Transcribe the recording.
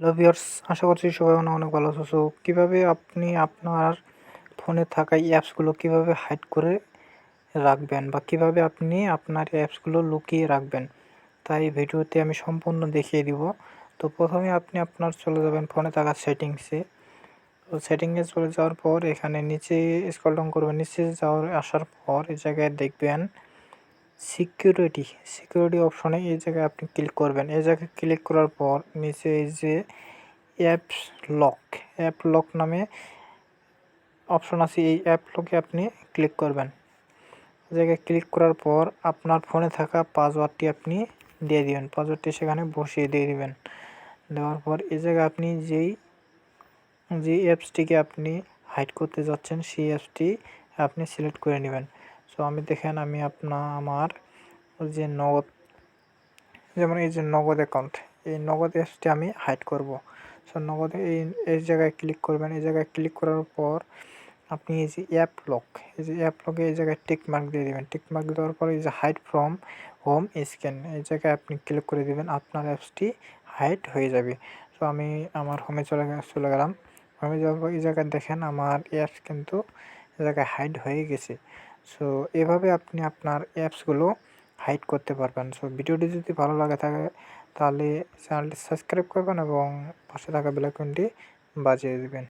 Hello viewers আশা করছি সবাই অনেক অনেক ভালো আছো। সো কীভাবে আপনি আপনার ফোনে থাকা অ্যাপসগুলো কীভাবে হাইড করে রাখবেন বা কীভাবে আপনি আপনার অ্যাপসগুলো লুকিয়ে রাখবেন, তাই ভিডিওতে আমি সম্পূর্ণ দেখিয়ে দিব। তো প্রথমে আপনি আপনার চলে যাবেন ফোনে থাকা সেটিংসে তো সেটিংয়ে চলে যাওয়ার পর এখানে নিচে স্ক্রল ডাউন করবেন। নিচে যাওয়ার, আসার পর এই জায়গায় দেখবেন সিকিউরিটি সিকিউরিটি অপশনে এই জায়গায় আপনি ক্লিক করবেন। এই জায়গায় ক্লিক করার পর নিচে এই যে অ্যাপস লক অ্যাপ লক নামে অপশন আছে। এই অ্যাপ লকে আপনি ক্লিক করবেন। এই জায়গায় ক্লিক করার পর আপনার ফোনে থাকা পাসওয়ার্ডটি আপনি দিয়ে দিবেন। পাসওয়ার্ডটি সেখানে বসিয়ে দিয়ে দিবেন। দেওয়ার পর এই জায়গায় আপনি যেই যে অ্যাপসটিকে আপনি হাইড করতে যাচ্ছেন, সেই অ্যাপসটি আপনি সিলেক্ট করে নেবেন। সো আমি দেখেন, আমি আপনার আমার যে নগদ, যেমন এই যে নগদ অ্যাকাউন্ট এই নগদ অ্যাপসটি আমি হাইড করব। সো নগদ, এই এই জায়গায় ক্লিক করবেন। এই জায়গায় ক্লিক করার পর আপনি এই যে অ্যাপ লক এই যে অ্যাপ লকে এই জায়গায় টিক মার্ক দিয়ে দেবেন। টিক মার্ক দেওয়ার পর এই যে হাইড ফ্রম হোম স্ক্যান এই জায়গায় আপনি ক্লিক করে দেবেন, আপনার অ্যাপসটি হাইড হয়ে যাবে। সো আমি আমার হোমে চলে চলে গেলাম। হোমে যাওয়ার পর এই জায়গায় দেখেন, আমার অ্যাপস কিন্তু এই জায়গায় হাইড হয়ে গেছে। সো এভাবে আপনি আপনার অ্যাপসগুলো হাইড করতে পারবেন। সো ভিডিওটি যদি ভালো লাগে থাকে, তাহলে চ্যানেলটি সাবস্ক্রাইব করবেন এবং পাশে থাকা বেলাইকনটি বাজিয়ে দেবেন।